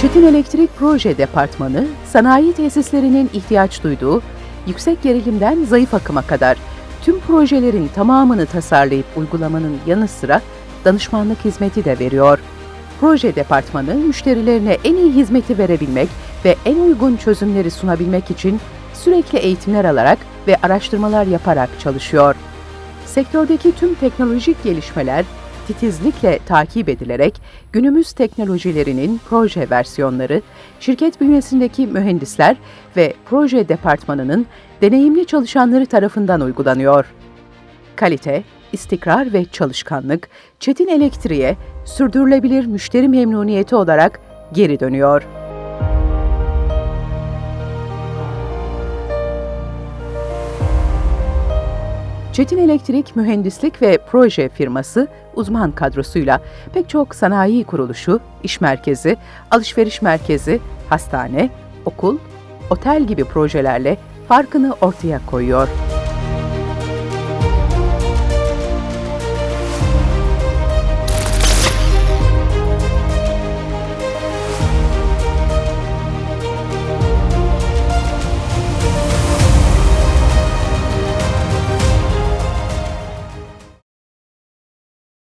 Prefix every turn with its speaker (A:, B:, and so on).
A: Çetin Elektrik Proje Departmanı, sanayi tesislerinin ihtiyaç duyduğu yüksek gerilimden zayıf akıma kadar tüm projelerin tamamını tasarlayıp uygulamanın yanı sıra danışmanlık hizmeti de veriyor. Proje departmanı müşterilerine en iyi hizmeti verebilmek ve en uygun çözümleri sunabilmek için sürekli eğitimler alarak ve araştırmalar yaparak çalışıyor. Sektördeki tüm teknolojik gelişmeler titizlikle takip edilerek günümüz teknolojilerinin proje versiyonları, şirket bünyesindeki mühendisler ve proje departmanının deneyimli çalışanları tarafından uygulanıyor. Kalite, istikrar ve çalışkanlık Çetin Elektriğe sürdürülebilir müşteri memnuniyeti olarak geri dönüyor. Çetin Elektrik Mühendislik ve Proje firması uzman kadrosuyla pek çok sanayi kuruluşu, iş merkezi, alışveriş merkezi, hastane, okul, otel gibi projelerle farkını ortaya koyuyor.